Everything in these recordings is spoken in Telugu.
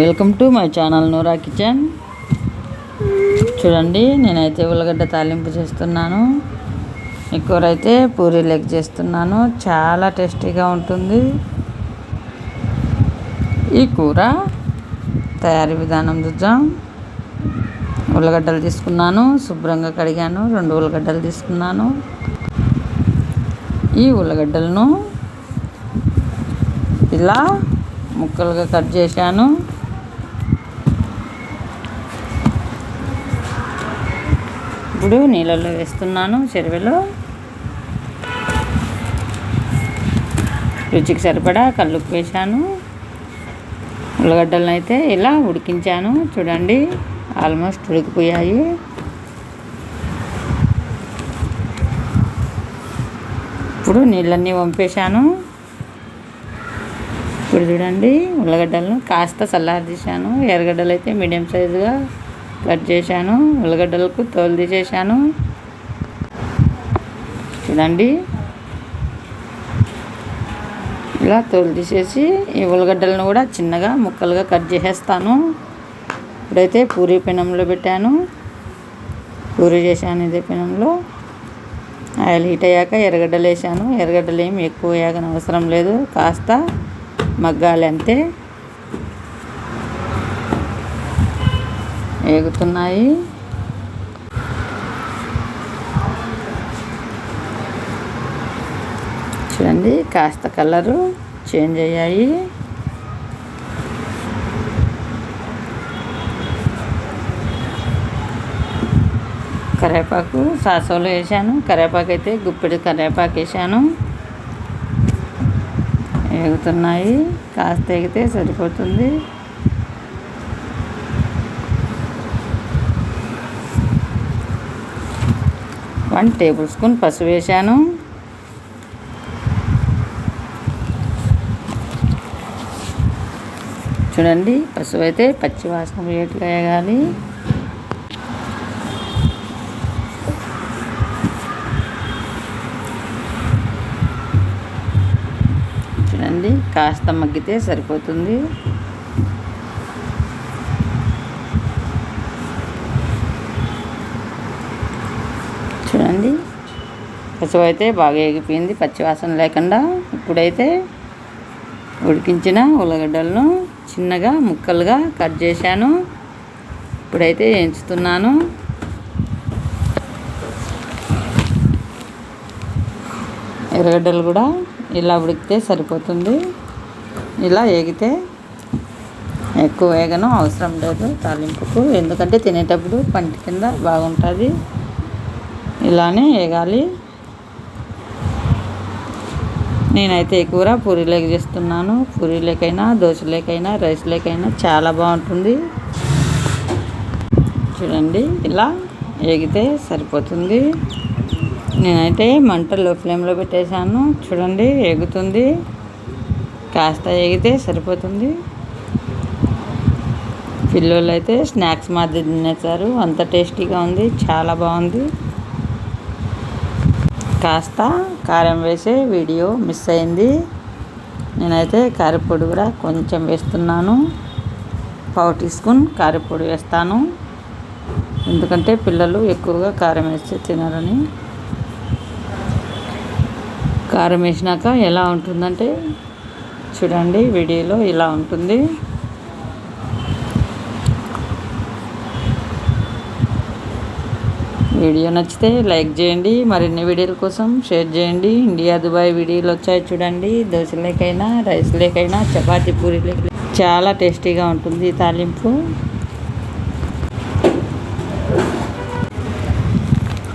Welcome to my channel Noora kitchen. చూడండి నేనైతే ఉల్లగడ్డ తాలింపు చేస్తున్నాను. ఈ కూర అయితే పూరీ లెగ్ చేస్తున్నాను. చాలా టేస్టీగా ఉంటుంది. ఈ కూర తయారీ విధానం చూద్దాం. ఉల్లగడ్డలు తీసుకున్నాను శుభ్రంగా కడిగాను రెండు ఉల్లగడ్డలు తీసుకున్నాను. ఈ ఉల్లగడ్డలను ఇలా ముక్కలుగా కట్ చేశాను. ఇప్పుడు నీళ్ళల్లో వేస్తున్నాను చెరువులో. రుచికి సరిపడా కల్లుప్పు వేశాను. ఉల్లగడ్డలను అయితే ఇలా ఉడికించాను. చూడండి ఆల్మోస్ట్ ఉడికిపోయాయి. ఇప్పుడు నీళ్ళన్నీ వంపేశాను. ఇప్పుడు చూడండి ఉల్లగడ్డలను కాస్త చల్లారి తీశాను ఎర్రగడ్డలు అయితే మీడియం సైజుగా కట్ చేశాను ఉల్లగడ్డలకు తోలు తీసేసాను చూడండి. ఇలా తోలు తీసేసి ఈ ఉల్లగడ్డలను కూడా చిన్నగా ముక్కలుగా కట్ చేసేస్తాను. ఇప్పుడైతే పూరి పెనంలో పెట్టాను. పూరి చేశాను ఇదే పెనంలో. ఆయిల్ హీట్ అయ్యాక ఎర్రగడ్డలు వేసాను ఎర్రగడ్డలు ఏమి ఎక్కువ వేయగన అవసరం లేదు. కాస్త మగ్గాలి అంతే. ఎగుతున్నాయి చూడండి కాస్త కలరు చేంజ్ అయ్యాయి. కరేపాకు సాసోలు వేసాను కరేపాకు అయితే గుప్పెడు కరేపాకు వేసాను ఎగుతున్నాయి కాస్త ఎగితే సరిపోతుంది. వన్ టేబుల్ స్పూన్ పసుపు వేసాను చూడండి పసుపు అయితే పచ్చి వాసన వేటుగా వేయాలి. చూడండి కాస్త మగ్గితే సరిపోతుంది. చూడండి. పసుపు అయితే బాగా ఎగిపోయింది పచ్చివాసన లేకుండా ఇప్పుడైతే ఉడికించిన ఉల్లగడ్డలను చిన్నగా ముక్కలుగా కట్ చేశాను. ఇప్పుడైతే ఎంచుతున్నాను. ఎర్రగడ్డలు కూడా ఇలా ఉడికితే సరిపోతుంది. ఇలా ఏగితే ఎక్కువ వేగనం అవసరం లేదు తాలింపుకు. ఎందుకంటే తినేటప్పుడు పంటి కింద బాగుంటుంది. ఇలానే వేగాలి. నేనైతే ఈ కూర పూరీలోకి చేస్తున్నాను. పూరీలోకైనా దోశలోకైనా రైస్లోకైనా చాలా బాగుంటుంది. చూడండి ఇలా వేగితే సరిపోతుంది. నేనైతే మంట లో ఫ్లేమ్లో పెట్టేశాను. చూడండి ఎగుతుంది కాస్త ఎగితే సరిపోతుంది. పిల్లలు అయితే స్నాక్స్ మాదిరి తినేసారు అంత టేస్టీగా ఉంది. చాలా బాగుంది. కాస్త కారం వేసే వీడియో మిస్ అయింది. నేనైతే కారపొడి కూడా కొంచెం వేస్తున్నాను. పావు టీ స్పూన్ కారపొడి వేస్తాను. ఎందుకంటే పిల్లలు ఎక్కువగా కారం వేస్తే తినరని. కారం వేసినాక ఎలా ఉంటుందంటే చూడండి వీడియోలో ఇలా ఉంటుంది. వీడియో నచ్చితే లైక్ చేయండి మరిన్ని వీడియోల కోసం షేర్ చేయండి. ఇండియా దుబాయ్ వీడియోలు వచ్చాయి చూడండి. దోశలేకైనా రైస్ లేకైనా చపాతీ పూరి చాలా టేస్టీగా ఉంటుంది ఈ తాలింపు.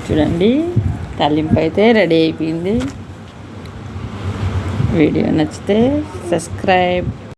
చూడండి తాలింపు అయితే రెడీ అయిపోయింది. వీడియో నచ్చితే సబ్స్క్రైబ్.